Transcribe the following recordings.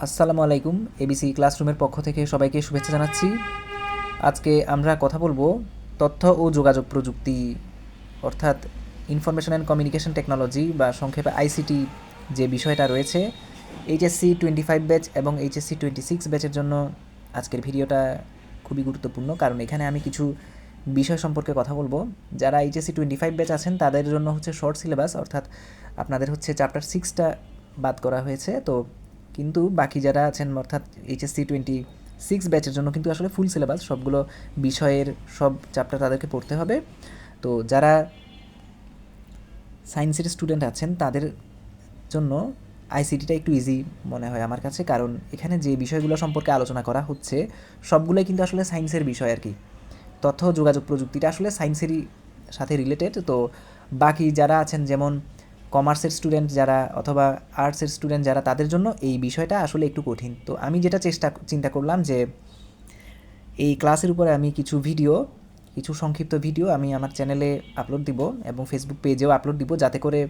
আসসালামু আলাইকুম এবিসি ক্লাসরুমের পক্ষ থেকে সবাইকে শুভেচ্ছা জানাচ্ছি। আজকে আমরা কথা বলব তথ্য ও যোগাযোগ প্রযুক্তি, অর্থাৎ ইনফরমেশন অ্যান্ড কমিউনিকেশন টেকনোলজি বা সংক্ষেপে আইসিটি যে বিষয়টা রয়েছে এইচএসসি টোয়েন্টি ফাইভ ব্যাচ এবং এইচএসসি টোয়েন্টি সিক্স ব্যাচের জন্য আজকের ভিডিওটা খুবই গুরুত্বপূর্ণ। কারণ এখানে আমি কিছু বিষয় সম্পর্কে কথা বলব। যারা এইচএসসি টোয়েন্টি ফাইভ ব্যাচ আছেন, তাদের জন্য হচ্ছে শর্ট সিলেবাস অর্থাৎ আপনাদের হচ্ছে চ্যাপ্টার সিক্সটা বাদ করা হয়েছে। তো কিন্তু বাকি যারা আছেন, অর্থাৎ এইচএসসি টোয়েন্টি সিক্স ব্যাচের জন্য কিন্তু আসলে ফুল সিলেবাস সবগুলো বিষয়ের সব চ্যাপ্টার তাদেরকে পড়তে হবে। তো যারা সায়েন্সের স্টুডেন্ট আছেন, তাদের জন্য আইসিটিটা একটু ইজি মনে হয় আমার কাছে, কারণ এখানে যে বিষয়গুলো সম্পর্কে আলোচনা করা হচ্ছে, সবগুলোই কিন্তু আসলে সায়েন্সের বিষয় আর কি তথ্য, যোগাযোগ প্রযুক্তিটা আসলে সায়েন্সেরই সাথে রিলেটেড তো বাকি যারা আছেন, যেমন কমার্সের স্টুডেন্ট যারা অথবা আর্টসের স্টুডেন্ট যারা, তাদের জন্য এই বিষয়টা আসলে একটু কঠিন। তো আমি যেটা চেষ্টা চিন্তা করলাম যে, এই ক্লাসের উপরে আমি কিছু ভিডিও কিছু সংক্ষিপ্ত ভিডিও আমি আমার চ্যানেলে আপলোড দিব এবং ফেসবুক পেজেও আপলোড দিব যাতে করে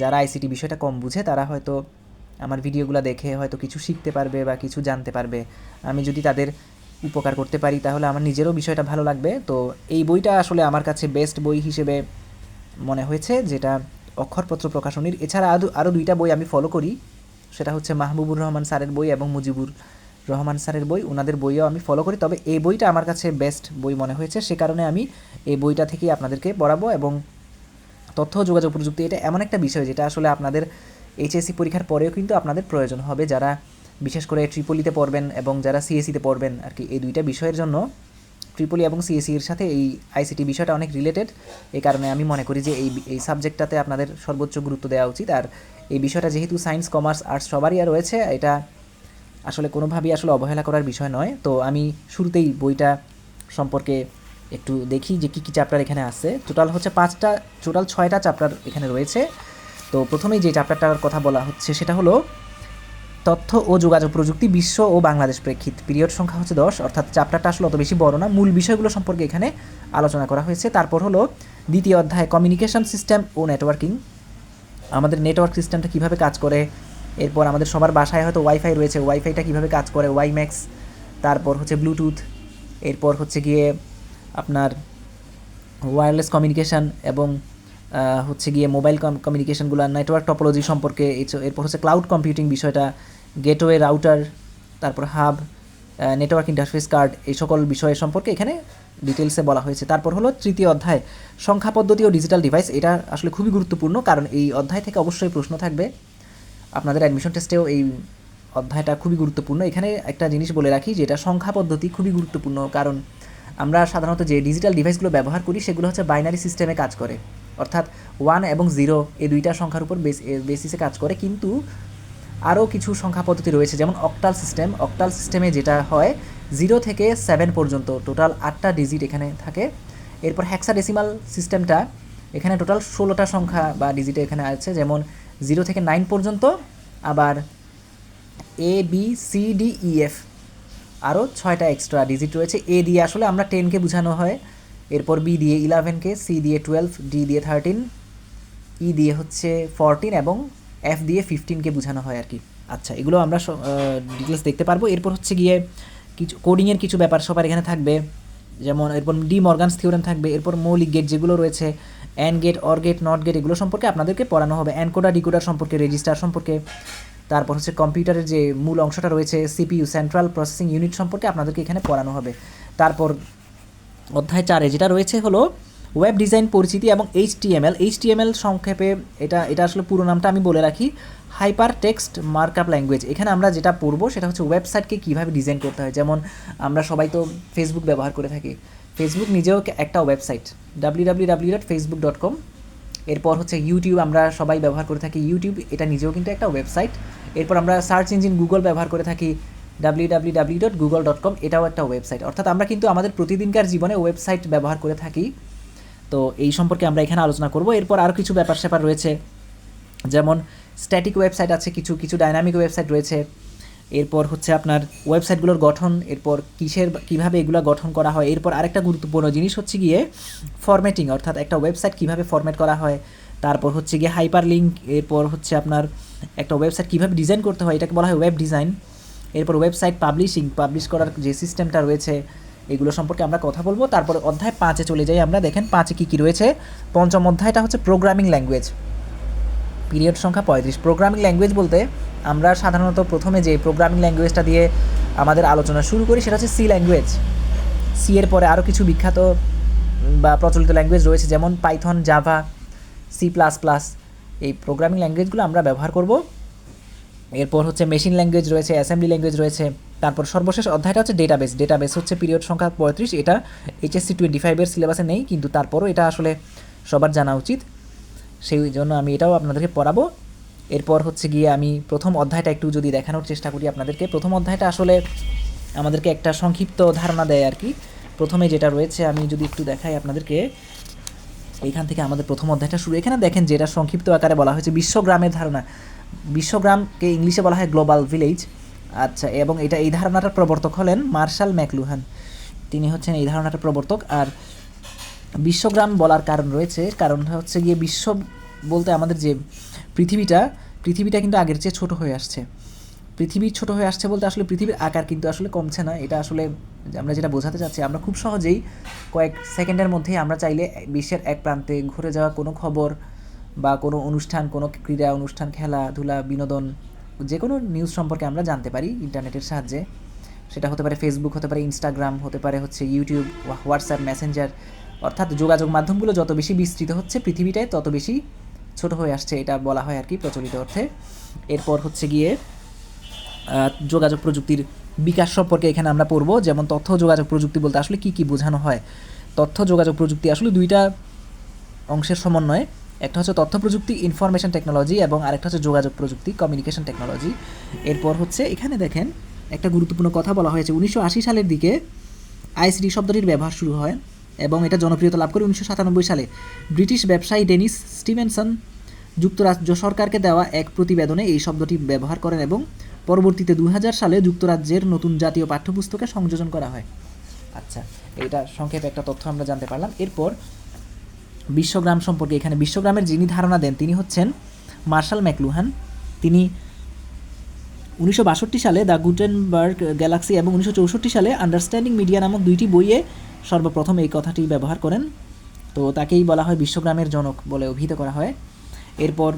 যারা আইসিটি বিষয়টা কম বুঝে, তারা হয়তো আমার ভিডিওগুলো দেখে হয়তো কিছু শিখতে পারবে বা কিছু জানতে পারবে। আমি যদি তাদের উপকার করতে পারি, তাহলে আমার নিজেরও বিষয়টা ভালো লাগবে। তো এই বইটা আসলে আমার কাছে বেস্ট বই হিসেবে মনে হয়েছে, যেটা অক্ষরপত্র প্রকাশনীর। এছাড়া আরও আরও দুইটা বই আমি ফলো করি। সেটা হচ্ছে মাহবুবুর রহমান স্যারের বই এবং মুজিবুর রহমান স্যারের বই। ওনাদের বইও আমি ফলো করি। তবে এই বইটা আমার কাছে বেস্ট বই মনে হয়েছে। সে কারণে আমি এই বইটা থেকেই আপনাদেরকে পড়াবো এবং তথ্য যোগাযোগ প্রযুক্তি এটা এমন একটা বিষয় যেটা আসলে আপনাদের এইচএসসি পরীক্ষার পরেও কিন্তু আপনাদের প্রয়োজন হবে। যারা বিশেষ করে ট্রিপলিতে পড়বেন এবং যারা সিএসসিতে পড়বেন আর কি, এই দুইটা বিষয়ের জন্য ট্রিপলি এবং সিএসসি এর সাথে এই আইসিটি বিষয়টা অনেক রিলেটেড এই কারণে আমি মনে করি যে এই এই সাবজেক্টটাতে আপনাদের সর্বোচ্চ গুরুত্ব দেওয়া উচিত। আর এই বিষয়টা যেহেতু সায়েন্স কমার্স আর্টস সবারই রয়েছে, এটা আসলে কোনোভাবেই আসলে অবহেলা করার বিষয় নয়। তো আমি শুরুতেই বইটা সম্পর্কে একটু দেখি যে কী কী চ্যাপ্টার এখানে আছে। টোটাল হচ্ছে পাঁচটা টোটাল ছয়টা চ্যাপ্টার এখানে রয়েছে। তো প্রথমেই যে চ্যাপ্টারটার কথা বলা হচ্ছে, সেটা হলো তথ্য ও যোগাযোগ প্রযুক্তি বিশ্ব ও বাংলাদেশ প্রেক্ষিত। পিরিয়ড সংখ্যা হচ্ছে দশ, অর্থাৎ চ্যাপ্টারটা আসলে অত বেশি বড় না। মূল বিষয়গুলো সম্পর্কে এখানে আলোচনা করা হয়েছে। তারপর হলো দ্বিতীয় অধ্যায় কমিউনিকেশন সিস্টেম ও নেটওয়ার্কিং আমাদের নেটওয়ার্ক সিস্টেমটা কীভাবে কাজ করে, এরপর আমাদের সবার বাসায় হয়তো ওয়াইফাই রয়েছে ওয়াইফাইটা কীভাবে কাজ করে ওয়াইম্যাক্স তারপর হচ্ছে ব্লুটুথ এরপর হচ্ছে গিয়ে আপনার ওয়্যারলেস কমিউনিকেশান এবং হচ্ছে গিয়ে মোবাইল কমিউনিকেশনগুলো নেটওয়ার্ক টপোলজি সম্পর্কে এরপর হচ্ছে ক্লাউড কম্পিউটিং বিষয়টা গেটওয়ে, রাউটার, তারপর হাব নেটওয়ার্ক ইন্টারফেস কার্ড, এই সকল বিষয় সম্পর্কে এখানে ডিটেলসে বলা হয়েছে। তারপর হলো তৃতীয় অধ্যায়, সংখ্যা পদ্ধতি ও ডিজিটাল ডিভাইস। এটা আসলে খুবই গুরুত্বপূর্ণ, কারণ এই অধ্যায় থেকে অবশ্যই প্রশ্ন থাকবে। আপনাদের অ্যাডমিশন টেস্টেও এই অধ্যায়টা খুবই গুরুত্বপূর্ণ। এখানে একটা জিনিস বলে রাখি যে এটা সংখ্যা পদ্ধতি খুবই গুরুত্বপূর্ণ, কারণ আমরা সাধারণত যে ডিজিটাল ডিভাইসগুলো ব্যবহার করি, সেগুলো হচ্ছে বাইনারি সিস্টেমে কাজ করে। অর্থাৎ ওয়ান এবং জিরো এই দুইটা সংখ্যার উপর বেস বেসিসে কাজ করে। কিন্তু আরও কিছু সংখ্যা পদ্ধতি রয়েছে, যেমন অক্টাল সিস্টেম অক্টাল সিস্টেমে যেটা হয় জিরো থেকে সেভেন পর্যন্ত টোটাল আটটা ডিজিট এখানে থাকে। এরপর হ্যাক্সা হ্যাক্সাডেসিমাল সিস্টেমটা এখানে টোটাল ষোলোটা সংখ্যা বা ডিজিট এখানে আছে, যেমন জিরো থেকে নাইন পর্যন্ত, আবার A B C D E F আরও ছয়টা এক্সট্রা ডিজিট রয়েছে। এ দিয়ে আসলে আমরা টেনকে বোঝানো হয়। এরপর বি দিয়ে ইলেভেনকে সি দিয়ে টুয়েলভ ডি দিয়ে থার্টিন ই দিয়ে হচ্ছে ফরটিন এবং এফ দিয়ে ফিফটিনকে বোঝানো হয় আর কি আচ্ছা এগুলো আমরা ডিটেলস দেখতে পারব। এরপর হচ্ছে গিয়ে কিছু কোডিংয়ের কিছু ব্যাপার সবার এখানে থাকবে। যেমন এরপর ডি মর্গানস থিওরেম থাকবে, এরপর মৌলিক গেট যেগুলো রয়েছে and gate or gate not gate এগুলো সম্পর্কে আপনাদেরকে পড়ানো হবে। অ্যানকোডার ডিকোডার সম্পর্কে রেজিস্টার সম্পর্কে। তারপর হচ্ছে কম্পিউটারের যে মূল অংশটা রয়েছে সিপিইউ সেন্ট্রাল প্রসেসিং ইউনিট সম্পর্কে আপনাদেরকে এখানে পড়ানো হবে। তারপর অধ্যায় চারে যেটা রয়েছে হলো ওয়েব ডিজাইন পরিচিতি এবং এইচটিএমএল এইচটিএমএল সংক্ষেপে এটা এটা আসলে পুরো নামটা আমি বলে রাখি। হাইপার টেক্সট মার্কআপ ল্যাঙ্গুয়েজ এখানে আমরা যেটা পড়ব সেটা হচ্ছে ওয়েবসাইটকে কীভাবে ডিজাইন করতে হয়। যেমন আমরা সবাই তো ফেসবুক ব্যবহার করে থাকি। ফেসবুক নিজেও একটা website W W W dot Facebook dot com এরপর হচ্ছে ইউটিউব আমরা সবাই ব্যবহার করে থাকি। ইউটিউব এটা নিজেও কিন্তু একটা ওয়েবসাইট এরপর আমরা সার্চ ইঞ্জিন গুগল ব্যবহার করে থাকি। W dot Google dot com এটাও একটা ওয়েবসাইট অর্থাৎ আমরা কিন্তু আমাদের প্রতিদিনকার জীবনে ওয়েবসাইট ব্যবহার করে থাকি। তো এই সম্পর্কে আমরা এখানে আলোচনা করব। এরপর আরও কিছু ব্যাপার স্যাপার রয়েছে। যেমন স্ট্যাটিক ওয়েবসাইট আছে কিছু কিছু ডাইনামিক ওয়েবসাইট রয়েছে। এরপর হচ্ছে আপনার ওয়েবসাইটগুলোর গঠন, এরপর কিসের কীভাবে এগুলো গঠন করা হয়। এরপর আরেকটা গুরুত্বপূর্ণ জিনিস হচ্ছে গিয়ে ফরম্যাটিং অর্থাৎ একটা ওয়েবসাইট কীভাবে ফরম্যাট করা হয়। তারপর হচ্ছে গিয়ে হাইপার লিঙ্ক এরপর হচ্ছে আপনার একটা ওয়েবসাইট কীভাবে ডিজাইন করতে হয়, এটাকে বলা হয় ওয়েব ডিজাইন এরপর ওয়েবসাইট পাবলিশিং পাবলিশ করার যে সিস্টেমটা রয়েছে এগুলো সম্পর্কে আমরা কথা বলব। তারপর অধ্যায় পাঁচে চলে যাই আমরা। দেখেন পাঁচে কী কী রয়েছে? পঞ্চম অধ্যায়টা হচ্ছে প্রোগ্রামিং ল্যাঙ্গুয়েজ পিরিয়ড সংখ্যা পঁয়ত্রিশ। প্রোগ্রামিং ল্যাঙ্গুয়েজ বলতে আমরা সাধারণত প্রথমে যে প্রোগ্রামিং ল্যাঙ্গুয়েজটা দিয়ে আমাদের আলোচনা শুরু করি, সেটা হচ্ছে সি ল্যাঙ্গুয়েজ সি এর পরে আরও কিছু বিখ্যাত বা প্রচলিত ল্যাঙ্গুয়েজ রয়েছে, যেমন Python Java C plus plus এই প্রোগ্রামিং ল্যাঙ্গুয়েজগুলো আমরা ব্যবহার করব। এরপর হচ্ছে মেশিন ল্যাঙ্গুয়েজ রয়েছে অ্যাসেম্বলি ল্যাঙ্গুয়েজ রয়েছে। তারপর সর্বশেষ অধ্যায়টা হচ্ছে ডেটাবেস ডেটাবেস হচ্ছে পিরিয়ড সংখ্যা পঁয়ত্রিশ। এটা এইচএসসি টোয়েন্টি ফাইভের সিলেবাসে নেই, কিন্তু তারপরও এটা আসলে সবার জানা উচিত। সেই জন্য আমি এটাও আপনাদেরকে পড়াবো। এরপর হচ্ছে গিয়ে আমি প্রথম অধ্যায়টা একটু যদি দেখানোর চেষ্টা করি আপনাদেরকে। প্রথম অধ্যায়টা আসলে আমাদেরকে একটা সংক্ষিপ্ত ধারণা দেয় আর কি। প্রথমে যেটা রয়েছে, আমি যদি একটু দেখাই আপনাদেরকে। এইখান থেকে আমাদের প্রথম অধ্যায়টা শুরু। এখানে দেখেন যেটা সংক্ষিপ্ত আকারে বলা হয়েছে, বিশ্বগ্রামের ধারণা। বিশ্বগ্রামকে ইংলিশে বলা হয় গ্লোবাল ভিলেজ। আচ্ছা এবং এটা এই ধারণাটার প্রবর্তক হলেন মার্শাল ম্যাকলুহান। তিনি হচ্ছেন এই ধারণাটার প্রবর্তক। আর বিশ্বগ্রাম বলার কারণ রয়েছে, কারণটা হচ্ছে গিয়ে বিশ্ব বলতে আমাদের যে পৃথিবীটা পৃথিবীটা কিন্তু আগের চেয়ে ছোট হয়ে আসছে। পৃথিবী ছোট হয়ে আসছে বলতে আসলে পৃথিবীর আকার কিন্তু আসলে কমছে না। এটা আসলে আমরা যেটা বোঝাতে চাচ্ছি, আমরা খুব সহজেই কয়েক সেকেন্ডের মধ্যেই আমরা চাইলে বিশ্বের এক প্রান্তে ঘুরে যাওয়া কোনো খবর বা কোনো অনুষ্ঠান, কোনো ক্রীড়া অনুষ্ঠান, খেলাধুলা, বিনোদন যে কোনো নিউজ সম্পর্কে আমরা জানতে পারি ইন্টারনেটের সাহায্যে। সেটা হতে পারে ফেসবুক হতে পারে ইনস্টাগ্রাম হতে পারে হচ্ছে ইউটিউব হোয়াটসঅ্যাপ মেসেঞ্জার অর্থাৎ যোগাযোগ মাধ্যমগুলো যত বেশি বিস্তৃত হচ্ছে পৃথিবীটায় তত বেশি ছোট হয়ে আসছে, এটা বলা হয় আর কি প্রচলিত অর্থে। এরপর হচ্ছে গিয়ে যোগাযোগ প্রযুক্তির বিকাশ সম্পর্কে এখানে আমরা পড়ব, যেমন তথ্য যোগাযোগ প্রযুক্তি বলতে আসলে কী কী বোঝানো হয়? তথ্য যোগাযোগ প্রযুক্তি আসলে দুইটা অংশের সমন্বয় একটা হচ্ছে তথ্য প্রযুক্তি ইনফরমেশন টেকনোলজি এবং আরেকটা হচ্ছে যোগাযোগ প্রযুক্তি কমিউনিকেশন টেকনোলজি এরপর হচ্ছে এখানে দেখেন, একটা গুরুত্বপূর্ণ কথা বলা হয়েছে। উনিশশো আশি সালের দিকে আইসিটি শব্দটির ব্যবহার শুরু হয় এবং এটা জনপ্রিয়তা লাভ করে উনিশশো সাতানব্বই সালে। ব্রিটিশ ব্যবসায়ী ডেনিস স্টিভেনসন যুক্তরাজ্য সরকারকে দেওয়া এক প্রতিবেদনে এই শব্দটি ব্যবহার করেন এবং পরবর্তীতে দু হাজার সালে যুক্তরাজ্যের নতুন জাতীয় পাঠ্যপুস্তকে সংযোজন করা হয়। আচ্ছা এটা সংক্ষেপে একটা তথ্য আমরা জানতে পারলাম। এরপর বিশ্বগ্রাম সম্পর্কে, এখানে বিশ্বগ্রামের যিনি ধারণা দেন, তিনি হচ্ছেন মার্শাল ম্যাকলুহান। তিনি উনিশশো বাষট্টি সালে দ্য গুটেনবার্গ গ্যালাক্সি এবং উনিশশো চৌষট্টি সালে আন্ডারস্ট্যান্ডিং মিডিয়া নামক দুইটি বইয়ে সর্বপ্রথম এই কথাটি ব্যবহার করেন। তো তাকেই বলা হয় বিশ্বগ্রামের জনক বলে অভিহিত করা হয়। এরপর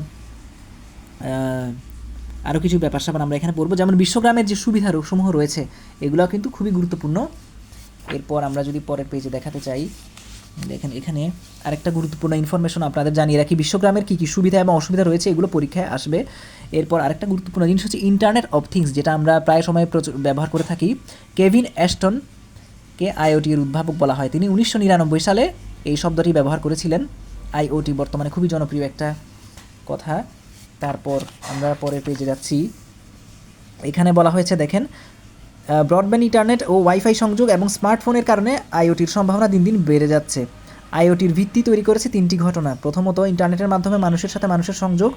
আরও কিছু ব্যাপার স্যাপার আমরা এখানে পড়ব। যেমন বিশ্বগ্রামের যে সুবিধা সমূহ রয়েছে এগুলো কিন্তু খুবই গুরুত্বপূর্ণ। এরপর আমরা যদি পরের পেজে দেখাতে চাই দেখেন এখানে আরেকটা গুরুত্বপূর্ণ ইনফরমেশন আপনাদের জানিয়ে রাখি। বিশ্বগ্রামের কী কী সুবিধা এবং অসুবিধা রয়েছে এগুলো পরীক্ষায় আসবে। এরপর আরেকটা গুরুত্বপূর্ণ জিনিস হচ্ছে ইন্টারনেট অফ থিংস যেটা আমরা প্রায় সময় ব্যবহার করে থাকি। কেভিন অ্যাস্টন কে আইওটির উদ্ভাবক বলা হয়। তিনি উনিশশো নিরানব্বই সালে এই শব্দটি ব্যবহার করেছিলেন। আইওটি বর্তমানে খুবই জনপ্রিয় একটা কথা। তারপর আমরা পরের পেজে যাচ্ছি। এখানে বলা হয়েছে, দেখেন ব্রডব্যান্ড ইন্টারনেট ও ওয়াইফাই সংযোগ এবং স্মার্টফোনের কারণে আইওটির সম্ভাবনা দিন দিন বেড়ে যাচ্ছে। আইওটির ভিত্তি তৈরি করেছে তিনটি ঘটনা। প্রথমত ইন্টারনেটের মাধ্যমে মানুষের সাথে মানুষের সংযোগ,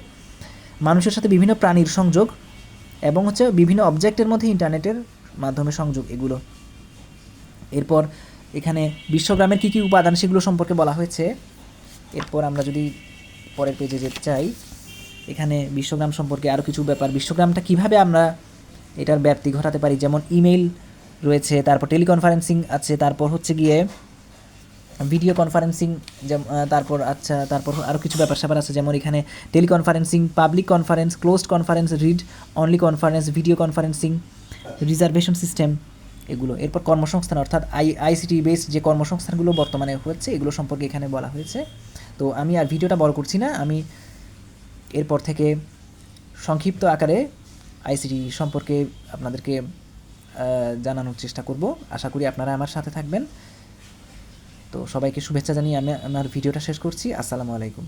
মানুষের সাথে বিভিন্ন প্রাণীর সংযোগ এবং হচ্ছে বিভিন্ন অবজেক্টের মধ্যে ইন্টারনেটের মাধ্যমে সংযোগ এগুলো। এরপর এখানে বিশ্বগ্রামের কী কী উপাদান সেগুলো সম্পর্কে বলা হয়েছে। এরপর আমরা যদি পরের পেজে যেতে চাই, এখানে বিশ্বগ্রাম সম্পর্কে আরও কিছু ব্যাপার। বিশ্বগ্রামটা কীভাবে আমরা এটার ব্যাপ্তি ঘটাতে পারি। যেমন ইমেল রয়েছে, তারপর টেলিকনফারেন্সিং আছে, তারপর হচ্ছে গিয়ে ভিডিও কনফারেন্সিং যেমন তারপর আচ্ছা তারপর আরও কিছু ব্যাপার স্যাপার আছে। যেমন এখানে teleconferencing, public conference, closed conference, read, only conference, video conferencing, reservation system এগুলো। এরপর কর্মসংস্থান, অর্থাৎ আই, আইসিটি বেসড যে কর্মসংস্থানগুলো বর্তমানে হচ্ছে, এগুলো সম্পর্কে এখানে বলা হয়েছে। তো আমি আর ভিডিওটা বড় করছি না, আমি এরপর থেকে সংক্ষিপ্ত আকারে আইসিটি সম্পর্কে আপনাদেরকে জানানোর চেষ্টা করব। আশা করি আপনারা আমার সাথে থাকবেন। তো সবাইকে শুভেচ্ছা জানিয়ে আমি আমার ভিডিওটা শেষ করছি। আসসালামু আলাইকুম।